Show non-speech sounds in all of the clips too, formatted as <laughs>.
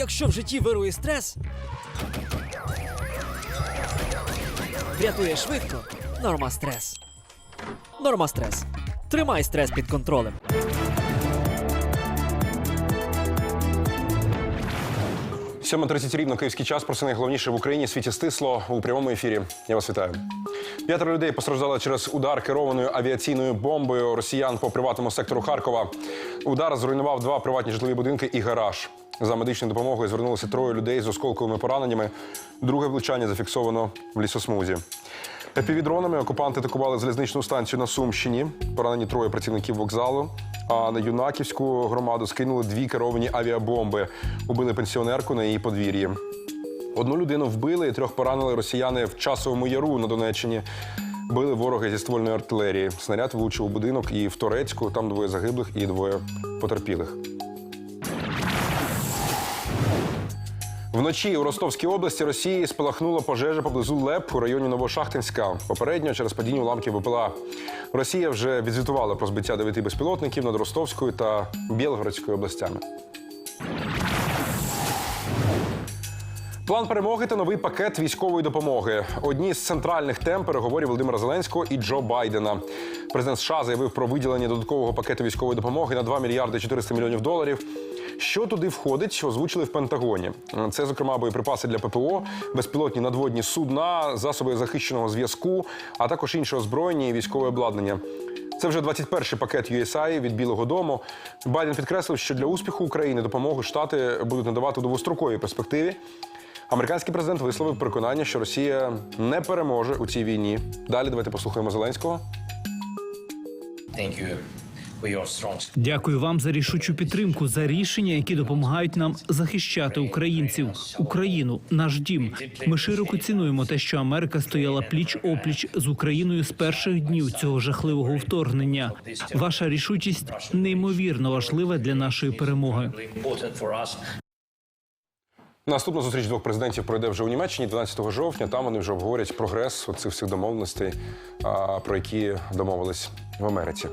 Якщо в житті вирує стрес, врятує швидко. Норма стрес. Норма стрес. Тримай стрес під контролем. Сьома 30 рівно київський час. Про це найголовніше в Україні світі стисло у прямому ефірі. Я вас вітаю. П'ятеро людей постраждали через удар керованою авіаційною бомбою росіян по приватному сектору Харкова. Удар зруйнував два приватні житлові будинки і гараж. За медичною допомогою звернулося троє людей з осколковими пораненнями. Друге влучання зафіксовано в лісосмузі. Півдронами окупанти атакували залізничну станцію на Сумщині. Поранені троє працівників вокзалу. А на юнаківську громаду скинули дві керовані авіабомби. Убили пенсіонерку на її подвір'ї. Одну людину вбили і трьох поранили росіяни в часовому яру на Донеччині. Били вороги зі ствольної артилерії. Снаряд влучив у будинок і в Торецьку. Там двоє загиблих і двоє потерпілих. Вночі у Ростовській області Росії спалахнула пожежа поблизу Леп у районі Новошахтинська. Попередньо через падіння уламків БПЛА. Росія вже відзвітувала про збиття дев'яти безпілотників над Ростовською та Білгородською областями. План перемоги та новий пакет військової допомоги. Одні з центральних тем переговорів Володимира Зеленського і Джо Байдена. Президент США заявив про виділення додаткового пакету військової допомоги на 2 мільярди 400 мільйонів доларів. Що туди входить, що озвучили в Пентагоні. Це, зокрема, боєприпаси для ППО, безпілотні надводні судна, засоби захищеного зв'язку, а також інше озброєння і військове обладнання. Це вже 21-й пакет USAID від Білого Дому. Байден підкреслив, що для успіху України допомогу штати будуть надавати у довгостроковій перспективі. Американський президент висловив переконання, що Росія не переможе у цій війні. Далі давайте послухаємо Зеленського. Thank Дякую вам за рішучу підтримку, за рішення, які допомагають нам захищати українців, Україну, наш дім. Ми широко цінуємо те, що Америка стояла пліч опліч з Україною з перших днів цього жахливого вторгнення. Ваша рішучість неймовірно важлива для нашої перемоги. Наступна зустріч двох президентів пройде вже у Німеччині 12 жовтня. Там вони вже обговорять прогрес цих всіх домовленостей, про які домовились в Америці.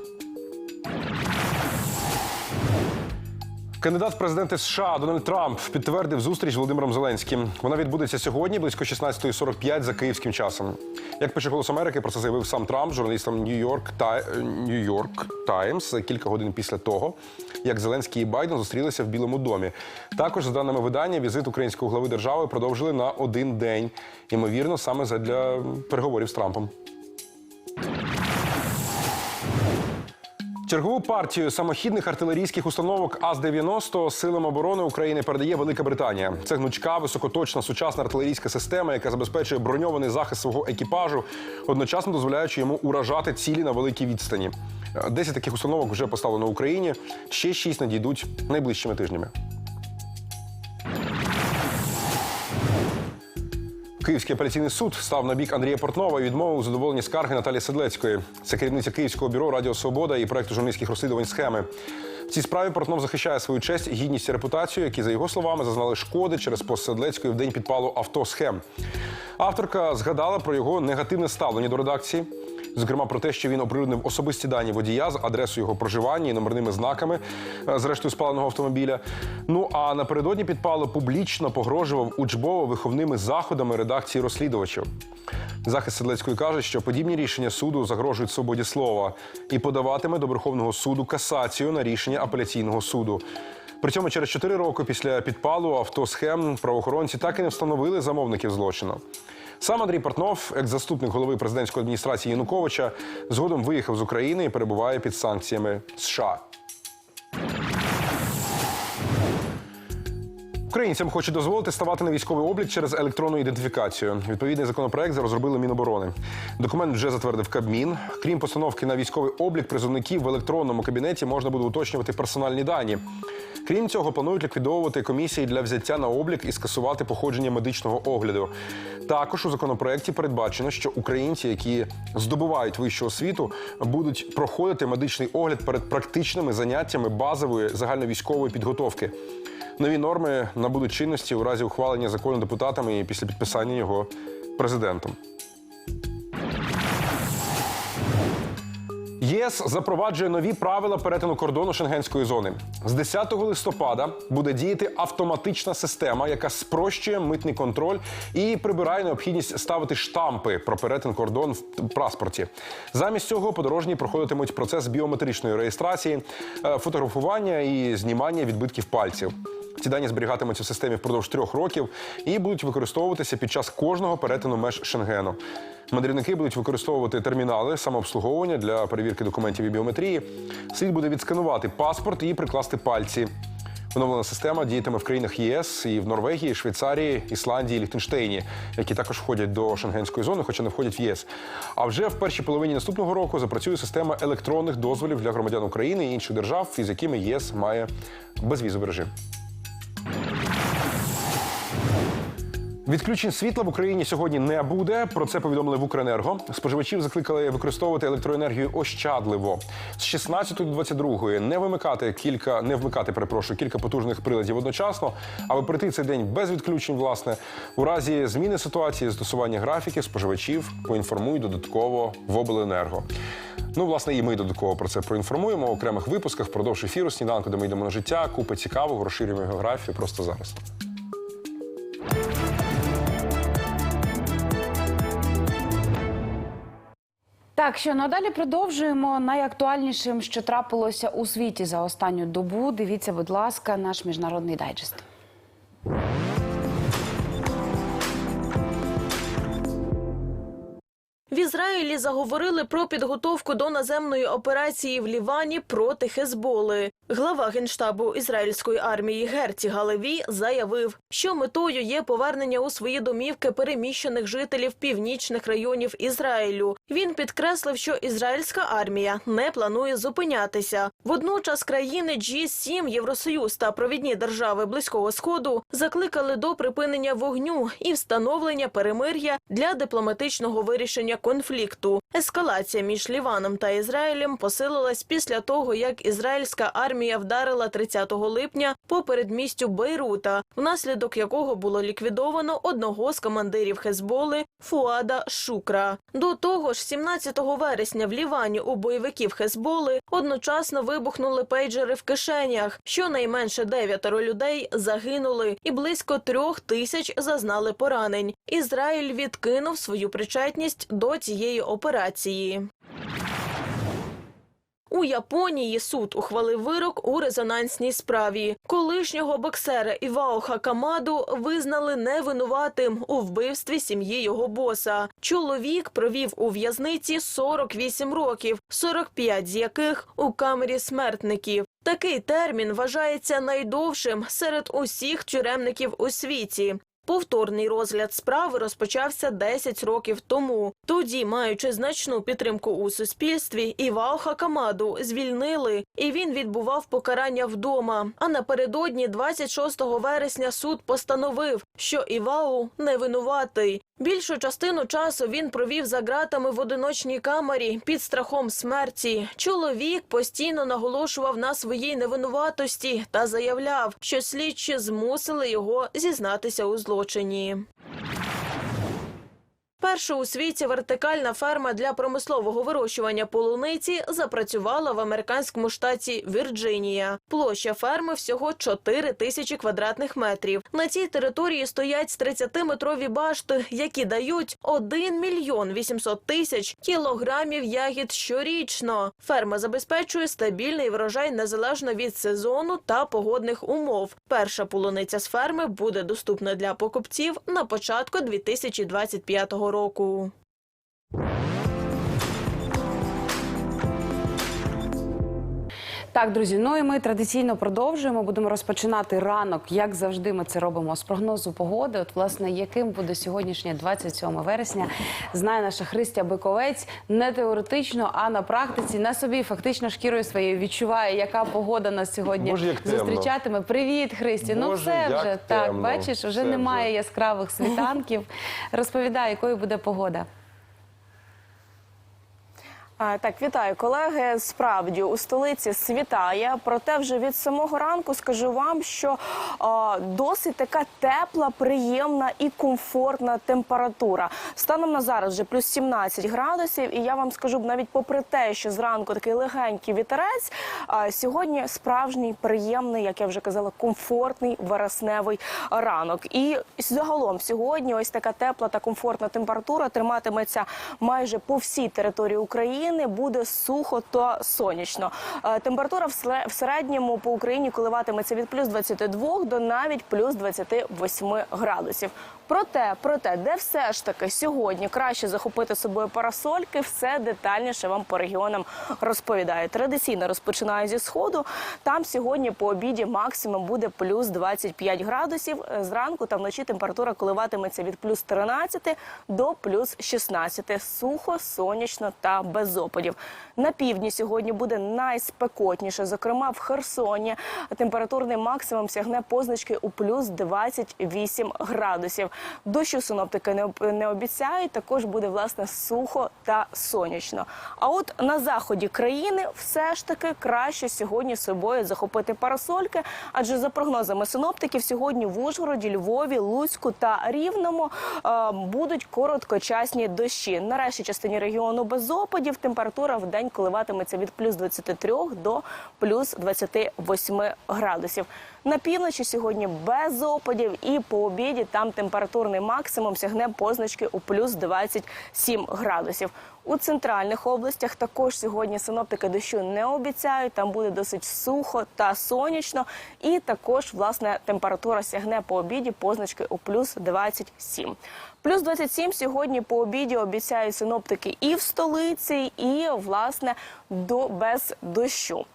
Кандидат в президенти США Дональд Трамп підтвердив зустріч з Володимиром Зеленським. Вона відбудеться сьогодні, близько 16.45 за київським часом. Як пише голос Америки, про це заявив сам Трамп журналістам Нью-Йорк Тай... Нью-Йорк Таймс кілька годин після того, як Зеленський і Байден зустрілися в Білому домі. Також, за даними видання, візит українського глави держави продовжили на один день. Ймовірно, саме задля переговорів з Трампом. Чергову партію самохідних артилерійських установок АЗ-90 силам оборони України передає Велика Британія. Це гнучка, високоточна сучасна артилерійська система, яка забезпечує броньований захист свого екіпажу, одночасно дозволяючи йому уражати цілі на великій відстані. Десять таких установок вже поставлено в Україні. Ще шість надійдуть найближчими тижнями. Київський апеляційний суд став на бік Андрія Портнова і відмовив у задоволенні скарги Наталії Седлецької. Це керівниця Київського бюро Радіо Свобода і проекту журналістських розслідувань схеми. В цій справі Портнов захищає свою честь, гідність і репутацію, які, за його словами, зазнали шкоди через пост Седлецької в день підпалу авто схем. Авторка згадала про його негативне ставлення до редакції. Зокрема, про те, що він оприлюднив особисті дані водія з адресою його проживання і номерними знаками, е, зрештою спаленого автомобіля. Ну а напередодні підпалу публічно погрожував учбово-виховними заходами редакції розслідувачів. Захист Седлецької каже, що подібні рішення суду загрожують свободі слова і подаватиме до Верховного суду касацію на рішення апеляційного суду. При цьому через 4 роки після підпалу автосхем правоохоронці так і не встановили замовників злочину. Сам Андрій Портнов, екс-заступник голови президентської адміністрації Януковича, згодом виїхав з України і перебуває під санкціями США. Українцям хочуть дозволити ставати на військовий облік через електронну ідентифікацію. Відповідний законопроект розробили Міноборони. Документ вже затвердив Кабмін. Крім постановки на військовий облік призовників в електронному кабінеті можна буде уточнювати персональні дані. Крім цього, планують ліквідовувати комісії для взяття на облік і скасувати походження медичного огляду. Також у законопроекті передбачено, що українці, які здобувають вищу освіту, будуть проходити медичний огляд перед практичними заняттями базової загальновійськової підготовки. Нові норми набудуть чинності у разі ухвалення закону депутатами і після підписання його президентом. ЄС запроваджує нові правила перетину кордону шенгенської зони. З 10 листопада буде діяти автоматична система, яка спрощує митний контроль і прибирає необхідність ставити штампи про перетин кордон в паспорті. Замість цього подорожні проходитимуть процес біометричної реєстрації, е, фотографування і знімання відбитків пальців. Ці дані зберігатимуться в системі впродовж трьох років і будуть використовуватися під час кожного перетину меж Шенгену. Мандрівники будуть використовувати термінали самообслуговування для перевірки документів і біометрії. Слід буде відсканувати паспорт і прикласти пальці. Оновлена система діятиме в країнах ЄС і в Норвегії, Швейцарії, Ісландії, Ліхтенштейні, які також входять до шенгенської зони, хоча не входять в ЄС. А вже в першій половині наступного року запрацює система електронних дозволів для громадян України і інших держав, із якими ЄС має безвізовий режим. Відключень світла в Україні сьогодні не буде. Про це повідомили в Укренерго. Споживачів закликали використовувати електроенергію ощадливо. З 16 до 22 не вимикати кілька, не вмикати, перепрошую, кілька потужних приладів одночасно, аби пройти цей день без відключень. Власне, у разі зміни ситуації застосування графіків споживачів поінформують додатково в обленерго. Ну, власне, і ми додатково про це проінформуємо у окремих випусках впродовж ефіру сніданку, де ми йдемо на життя. Купи цікавого, розширюємо географію просто зараз. Так, що надалі продовжуємо найактуальнішим, що трапилося у світі за останню добу. Дивіться, будь ласка, наш міжнародний дайджест. Заговорили про підготовку до наземної операції в Лівані проти Хезболи. Глава генштабу ізраїльської армії Герці Галеві заявив, що метою є повернення у свої домівки переміщених жителів північних районів Ізраїлю. Він підкреслив, що ізраїльська армія не планує зупинятися. Водночас країни G7, Євросоюз та провідні держави Близького Сходу закликали до припинення вогню і встановлення перемир'я для дипломатичного вирішення конфлікту. Ескалація між Ліваном та Ізраїлем посилилась після того, як ізраїльська армія вдарила 30 липня по передмістю Бейрута, внаслідок якого було ліквідовано одного з командирів Хезболи Фуада Шукра. До того ж, 17 вересня в Лівані у бойовиків Хезболи одночасно вибухнули пейджери в кишенях. Щонайменше дев'ятеро людей загинули, і близько трьох тисяч зазнали поранень. Ізраїль відкинув свою причетність до цієї операції. У Японії суд ухвалив вирок у резонансній справі. Колишнього боксера Івао Хакамаду визнали невинуватим у вбивстві сім'ї його боса. Чоловік провів у в'язниці 48 років, 45 з яких у камері смертників. Такий термін вважається найдовшим серед усіх тюремників у світі. Повторний розгляд справи розпочався 10 років тому. Тоді, маючи значну підтримку у суспільстві, Івао Хакамаду звільнили, і він відбував покарання вдома. А напередодні, 26 вересня, суд постановив, що Івау не винуватий. Більшу частину часу він провів за ґратами в одиночній камері під страхом смерті. Чоловік постійно наголошував на своїй невинуватості та заявляв, що слідчі змусили його зізнатися у злочині. Перша у світі вертикальна ферма для промислового вирощування полуниці запрацювала в американському штаті Вірджинія. Площа ферми всього 4 тисячі квадратних метрів. На цій території стоять 30-метрові башти, які дають 1 мільйон 800 тисяч кілограмів ягід щорічно. Ферма забезпечує стабільний врожай незалежно від сезону та погодних умов. Перша полуниця з ферми буде доступна для покупців на початку 2025 року року. Так, друзі, ну і ми традиційно продовжуємо. Будемо розпочинати ранок, як завжди. Ми це робимо з прогнозу погоди. От, власне, яким буде сьогоднішнє 27 вересня, знає наша Христя Биковець не теоретично, а на практиці на собі фактично шкірою своєю відчуває, яка погода нас сьогодні Боже, як темно. зустрічатиме. Привіт, Христі. ну все як вже так. Бачиш, вже Все немає вже. яскравих світанків. <laughs> Розповідай, якою буде погода. Так, вітаю, колеги. Справді у столиці світає. Проте вже від самого ранку скажу вам, що а, досить така тепла, приємна і комфортна температура. Станом на зараз вже плюс 17 градусів. І я вам скажу, навіть попри те, що зранку такий легенький вітерець, а, сьогодні справжній приємний, як я вже казала, комфортний вересневий ранок. І загалом сьогодні ось така тепла та комфортна температура триматиметься майже по всій території України. Буде сухо та сонячно. Е, Температура в середньому по Україні коливатиметься від плюс 22 до навіть плюс 28 градусів. Проте, проте, де все ж таки сьогодні краще захопити з собою парасольки, все детальніше вам по регіонам розповідаю. Традиційно розпочинаю зі сходу. Там сьогодні по обіді максимум буде плюс 25 градусів. Е, Зранку та вночі температура коливатиметься від плюс 13 до плюс 16. Сухо, сонячно та опадів. На півдні сьогодні буде найспекотніше. Зокрема, в Херсоні температурний максимум сягне позначки у плюс 28 градусів. Дощу синоптики не обіцяють. Також буде власне сухо та сонячно. А от на заході країни все ж таки краще сьогодні собою захопити парасольки, адже за прогнозами синоптиків, сьогодні в Ужгороді, Львові, Луцьку та Рівному е, будуть короткочасні дощі. На решті частині регіону без опадів температура в день коливатиметься від плюс 23 до плюс 28 градусів. На півночі сьогодні без опадів, і по обіді там температурний максимум сягне позначки у плюс 27 градусів. У центральних областях також сьогодні синоптики дощу не обіцяють. Там буде досить сухо та сонячно, і також власне температура сягне по обіді позначки у плюс 27. Плюс 27 сьогодні по обіді обіцяють синоптики і в столиці, і власне до без дощу.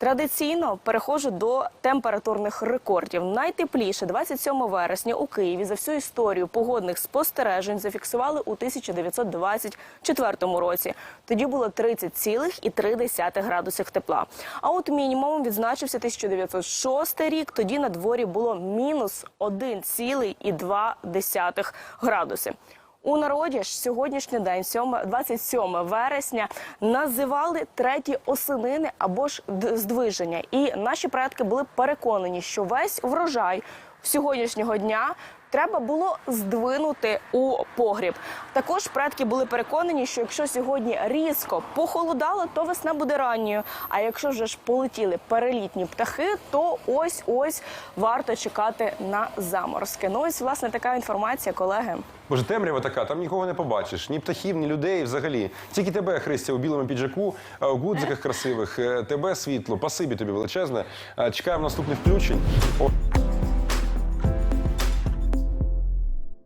Традиційно переходжу до температурних рекордів. Найтепліше 27 вересня у Києві за всю історію погодних спостережень зафіксували у 1924 році. Тоді було 30,3 градусів тепла. А от мінімум відзначився 1906 рік. Тоді на дворі було мінус 1,2 градуси. У народі ж сьогоднішній день, 7, 27 вересня, називали треті осенини або ж здвиження. І наші предки були переконані, що весь врожай сьогоднішнього дня треба було здвинути у погріб. Також предки були переконані, що якщо сьогодні різко похолодало, то весна буде ранньою. А якщо вже ж полетіли перелітні птахи, то ось ось варто чекати на заморозки. Ну ось власне така інформація, колеги. Боже, темрява така, там нікого не побачиш, ні птахів, ні людей взагалі. Тільки тебе, Христя, у білому піджаку, а, у гудзиках красивих, е, тебе світло, пасибі тобі величезне. Е, Чекаємо наступних включень.